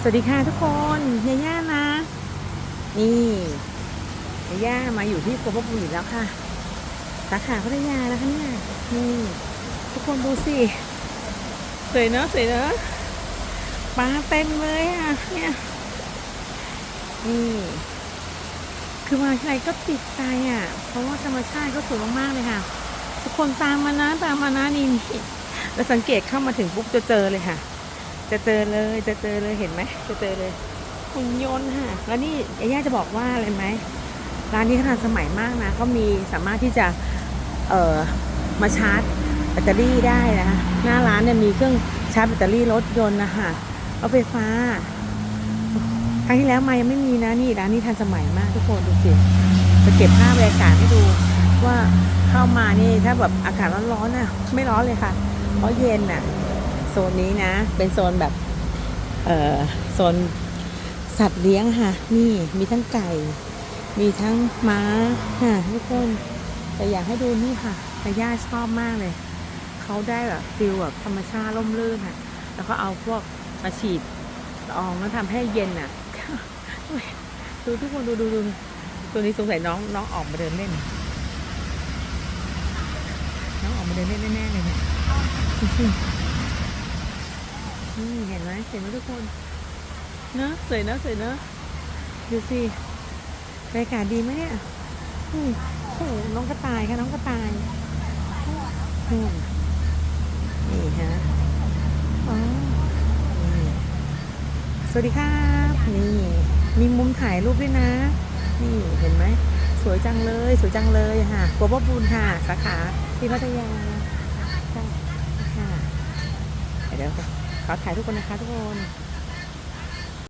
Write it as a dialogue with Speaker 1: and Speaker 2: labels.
Speaker 1: สวัสดีค่ะทุกคนยาย่านะ นี่ยาย่ามาอยู่ที่โกลบบุรีแล้วค่ะ สาขาพัทยาแล้วค่ะเนี่ยนี่ทุกคนดูสิสวยเนอะสวยเนอะปลาเต็มเลยอะเนี่ยนี่คือมาใครก็ติดใจอะ เพราะว่าธรรมชาติก็สวยมากๆเลยค่ะ ทุกคนตามมานะตามมานะนี่นี่แล้วสังเกตเข้ามาถึงปุ๊บจะเจอเลยค่ะ จะเจอเลยจะเจอเลยเห็นไหมจะเจอเลยหุ่นยนต์ค่ะแล้วนี่ยาย่าจะบอกว่าอะไรไหมร้านนี้เขาทันสมัยมากนะเขามีสามารถที่จะเอ่อมาชาร์จแบตเตอรี่ได้นะคะหน้าร้านเนี่ยมีเครื่องชาร์จแบตเตอรี่รถยนต์นะคะรถไฟฟ้าครั้งที่แล้วมายังไม่มีนะนี่ร้านนี้ทันสมัยมากทุกคนดูสิจะเก็บภาพบรรยากาศให้ดูว่าเข้ามานี่ถ้าแบบอากาศร้อนๆน่ะไม่ร้อนเลยค่ะเพราะเย็นน่ะ นนี้นะ เป็นโซนแบบ เออโซนสัตว์เลี้ยงค่ะ นี่มีทั้งไก่ มีทั้งม้าค่ะทุกคนแต่อยากให้ดูนี่ค่ะแต่ย่าชอบมากเลย เขาได้แบบฟิลแบบธรรมชาติร่มรื่นค่ะ แล้วก็เอาพวกมาฉีดละอองแล้วทำให้เย็นอะ ดูทุกคนดูดูดูตัวนี้สงสัยน้องน้องออกมาเดินเล่น น้องออกมาเดินเล่นแน่ๆเลยเนี่ย นี่เห็นไหมเห็นไหมทุกคนเนอะสวยเนอะสวยเนอะดูสิบรรยากาศดีไหมเนี่ยโอ้โหน้องกระต่ายค่ะน้องกระต่ายนี่ฮะอ๋อสวัสดีครับนี่มีมุมถ่ายรูปด้วยนะ นี่เห็นไหมสวยจังเลย สวยจังเลยค่ะกัวบบูนค่ะ สาขาที่พัทยาค่ะค่ะเดี๋ยว ขอถ่ายทุกคนนะคะทุกคน